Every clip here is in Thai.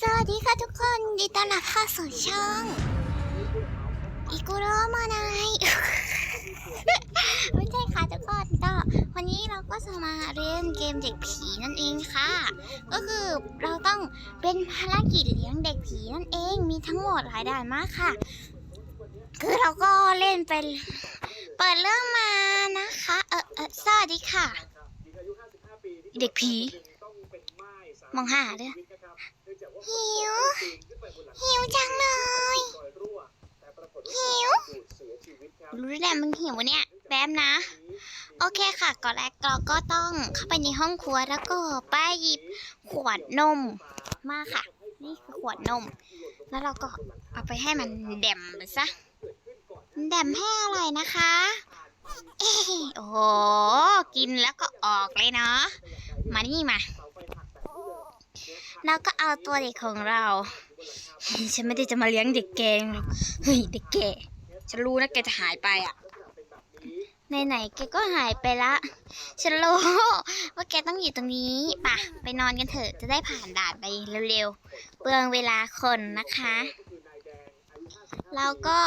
สวัสดีค่ะทุกคนยินดีต้อนรับเข้าสู่ช่องอิกุโรมานายไม่ใช่ค่ะทุกคนก็วันนี้เราก็จะมาเล่นเกมเด็กผีนั่นเองค่ะ ก็คือเราต้องเป็นภารกิจเลี้ยงเด็กผีนั่นเองมีทั้งหมดหลายด่านมากค่ะ คือเราก็เล่นเป็นเปิดเรื่องมานะคะเออเออสวัสดีค่ะ เด็กผีมองหาเด้อ หิว หิวจังเลย หิว รู้แหละมึงหิวเนี่ย แป๊บนะ โอเคค่ะ ก่อนแรกเราก็ต้องเข้าไปในห้องครัวแล้วก็ไปหยิบขวดนมมาค่ะ นี่คือขวดนม แล้วเราก็เอาไปให้มันแดมไปซะ แดมให้อร่อยนะคะโอ้โห กินแล้วก็ออกเลยเนาะ มานี่มา แล้วก็เอาตัวเด็กของเรา ฉันไม่ได้จะมาเลี้ยงเด็กแกงหรอกเฮ้ยเด็กแกฉันรู้นะแกจะหายไปอะไหนๆแกก็หายไปละ ฉันรู้ว่าแกต้องอยู่ตรงนี้ป่ะ ไปนอนกันเถอะจะได้ผ่านด่านไปเร็วๆ เปลืองเวลาคนนะคะ เราก็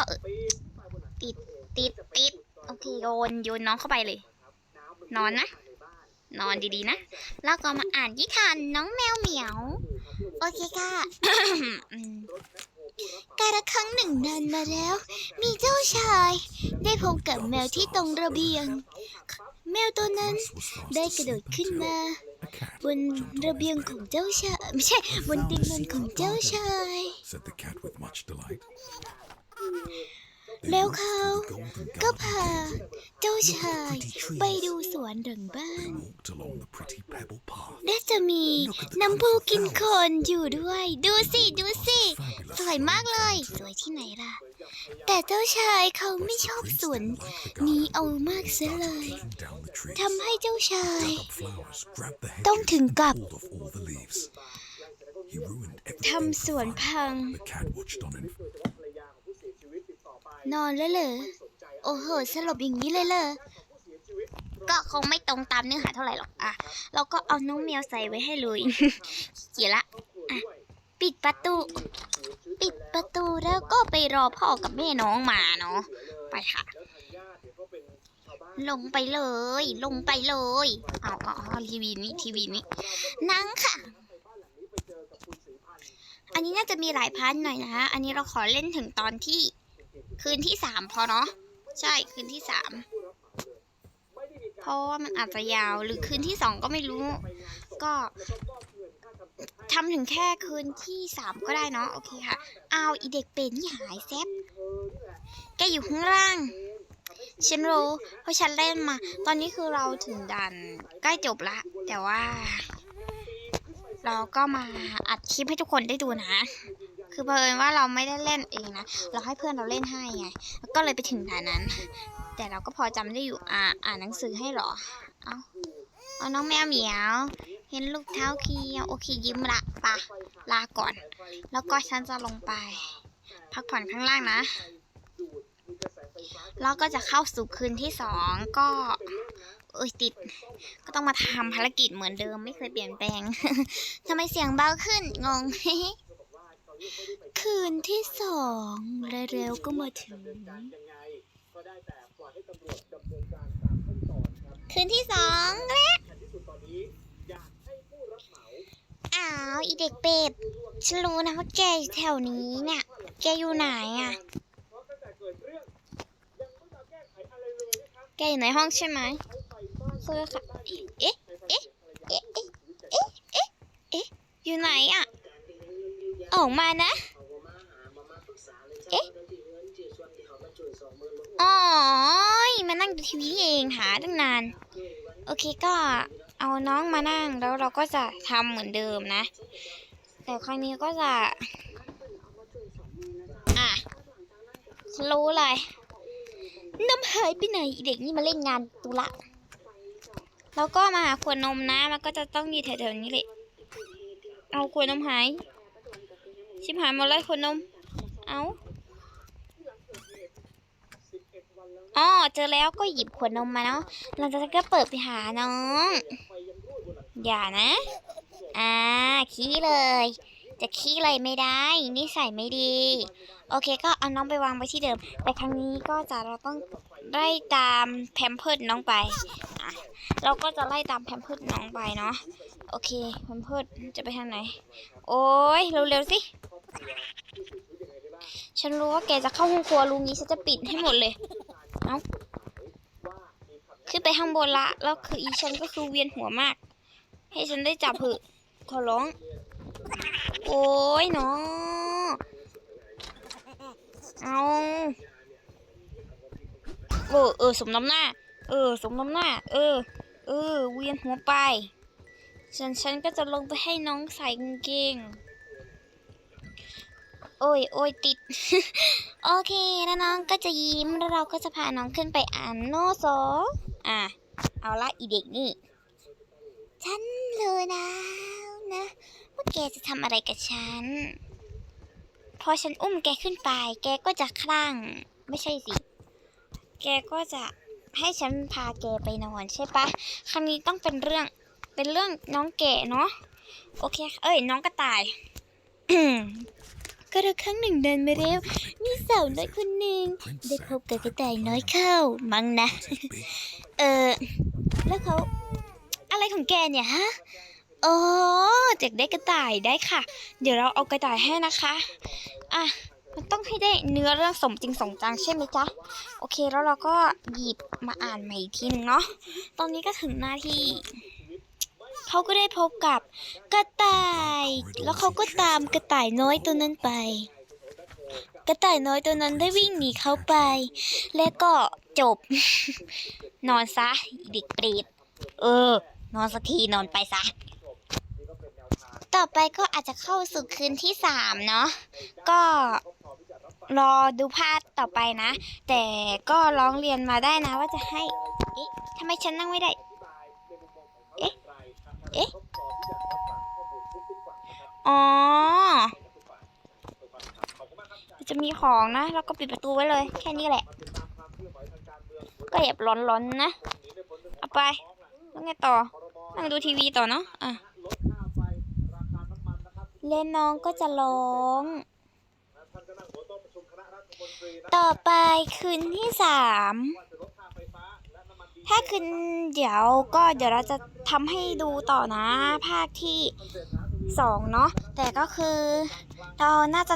ติดติดติดโอเคโยนโยนน้องเข้าไปเลย นอนนะ นอนดีๆนะ แล้วก็มาอ่านนิทานน้องแมวเหมียว โอเคค่ะ กาละครั้งหนึ่งนานมาแล้ว มีเจ้าชาย ได้พบกับแมวที่ตรงระเบียง แมวตัวนั้นได้กระโดดขึ้นมา บนระเบียงของเจ้าชาย ไม่ใช่ บนเตียงนอนของเจ้าชาย said the cat with much delight. แล้วเขาก็พาเจ้าชายไปดูสวนหลังบ้าน Walked along the pretty pebble path. และจะมีน้ำพุกินคนอยู่ด้วย ดูสิ ดูสิ สวยมากเลย สวยที่ไหนล่ะ แต่เจ้าชายเขาไม่ชอบสวนนี้เอามากเสียเลย Climbed down the tree, ทำให้เจ้าชาย up flowers, grabbed the ต้อง hedges, ถึงกับ pulled off all the leaves. He ruined ทำ everything สวน for fun. พัง The cat watched on in นอนแล้วเหรอ โอ้โห สลบอย่างนี้เลยเหรอ ก็คงไม่ตรงตามเนื้อหาเท่าไหร่หรอก อะ เราก็เอาน้องแมวใส่ไว้ให้เลยเขียละ อะ ปิดประตู ปิดประตูแล้วก็ไปรอพ่อกับแม่น้องมาเนาะ ไปค่ะ ลงไปเลย ลงไปเลย เอาเอาเอาทีวีนี้ทีวีนี้ นั่งค่ะอันนี้น่าจะมีหลายพันหน่อยนะ อันนี้เราขอเล่นถึงตอนที่ คืนที่สามพอเนาะใช่คืนที่สามเพราะว่ามันอาจจะยาวหรือคืนที่สองก็ไม่รู้ ก็ทำถึงแค่คืนที่สามก็ได้เนาะโอเคค่ะเอาอีเด็กเป็นนี่หายแซบแกอยู่ข้างล่างฉันรู้เพราะฉันเล่นมา ตอนนี้คือเราถึงด่านใกล้จบละ แต่ว่า เราก็มาอัดคลิปให้ทุกคนได้ดูนะ คือเพอิญว่าเราไม่ได้เล่นเองนะ เราให้เพื่อนเราเล่นให้ไง ก็เลยไปถึงด่านนั้น แต่เราก็พอจำได้อยู่ อ่าอ่านหนังสือให้เหรอ เอาเอาน้องแมวเหมียว เห็นลูกเท้าเคียวโอเคยิ้มละปะลาก่อน แล้วก็ฉันจะลงไป พักผ่อนข้างล่างนะ แล้วก็จะเข้าสู่คืนที่สองก็เอ้ยติด ก็ต้องมาทำภารกิจเหมือนเดิมไม่เคยเปลี่ยนแปลงทำไมเสียงเบาขึ้นงง คืนที่สองเร็วๆก็มาถึง คืนที่สองแล้วอ้าวอีเด็กเป็ดฉันรู้นะว่าแกอยู่แถวนี้เนี่ยแกอยู่ไหนอะ แกอยู่ในห้องใช่ไหมเสื้อค่ะเอ๊ะเอ๊ะเอ๊ะเอ๊ะเอ๊ะเอ๊ะอยู่ไหนอะ ออกมานะ เอ๊ะอ๋อมานั่งดูทีวีเองหาตั้งนาน โอเคก็เอาน้องมานั่งแล้วเราก็จะทำเหมือนเดิมนะ แต่ครั้งนี้ก็จะ อะฉันรู้เลยน้ำหายไปไหนอีเด็กนี่มาเล่นงานตุละแล้วก็มาหาขวดนมนะ มันก็จะต้องอยู่แถวๆนี้แหละเอาขวดนมหาย ชิบหายหมดเลยขวดนม เอาอ๋อเจอแล้วก็หยิบขวดนมมาเนาะหลังจากนั้นก็เปิดไปหาน้อง อย่านะ อ่า ขี้เลย จะขี้อะไรไม่ได้นิสัยไม่ดี โอเคก็เอาน้องไปวางไว้ที่เดิม แต่ครั้งนี้ก็จะเราต้องไล่ตามแพมเพิร์ดน้องไป เราก็จะไล่ตามแพมเพิร์ดน้องไปเนาะ โอเค แพมเพิร์ดจะไปทางไหน โอ้ยเร็วๆสิ ฉันรู้ว่าแกจะเข้าห้องครัวลุงนี้ฉันจะปิดให้หมดเลย เอ้าขึ้นไปข้างบนละ แล้วคืออีฉันก็คือเวียนหัวมาก ให้ฉันได้จับเถอะขอร้อง โอ้ยเนาะเอาเออเออสมน้ำหน้า เออ สมน้ำหน้า เออ เออ เวียนหัวไปฉันฉันก็จะลงไปให้น้องใส่กางเกง โอ้ยโอ้ยติด โอเคแล้วน้องก็จะยิ้มแล้วเราก็จะพาน้องขึ้นไปอ่านโนโซอะ เอาละอีเด็กนี่ ฉันรู้นะนะว่าแกจะทำอะไรกับฉัน พอฉันอุ้มแกขึ้นไป แกก็จะคลั่ง ไม่ใช่สิ แกก็จะให้ฉันพาแกไปนอนใช่ปะครั้งนี้ต้องเป็นเรื่อง เป็นเรื่องน้องแกเนาะ โอเค เอ้ย น้องกระต่าย ก็ระครั้งหนึ่งเดินมาเร็ว มีสาวน้อยคนหนึ่งได้พบกับกระต่ายน้อยเข้า มั้งนะ เออแล้วเขาอะไรของแกเนี่ยฮะอ๋อเด็กได้กระต่ายได้ค่ะ เดี๋ยวเราเอากระต่ายให้นะคะอะมันต้องให้ได้เนื้อเรื่องสมจริงสมจังใช่ไหมจ๊ะ โอเคแล้วเราก็หยิบมาอ่านใหม่อีกทีหนึงเนาะตอนนี้ก็ถึงหน้าที่ เขาก็ได้พบกับกระต่าย แล้วเขาก็ตามกระต่ายน้อยตัวนั้นไป กระต่ายน้อยตัวนั้นได้วิ่งหนีเขาไป และก็จบ นอนซะเด็กเปรตเออ นอนสักทีนอนไปซะ ต่อไปก็อาจจะเข้าสู่คืนที่สามเนาะก็รอดูภาพต่อไปนะ แต่ก็ร้องเรียนมาได้นะว่าจะให้ เอ๊ะทำไมฉันนั่งไม่ได้ เอ๊ะ เอ๊ะ อ๋อ จะมีของนะ แล้วก็ปิดประตูไว้เลย แค่นี้แหละ ก็แอบร้อนๆนะ เอาไป แล้วไงต่อ นั่งดูทีวีต่อเนาะ อะ เล่นน้องก็จะร้องต่อไปคืนที่สาม ถ้าคืนเดี๋ยวก็เดี๋ยวเราจะทำให้ดูต่อนะ ภาคที่สองเนาะแต่ก็คือ เราน่าจะ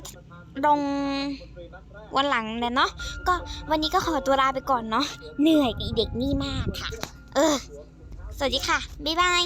ลงวันหลังเลยเนาะก็วันนี้ก็ขอตัวลาไปก่อนเนาะเหนื่อยกับอีเด็กนี่มากค่ะ เออ สวัสดีค่ะ บ๊ายบาย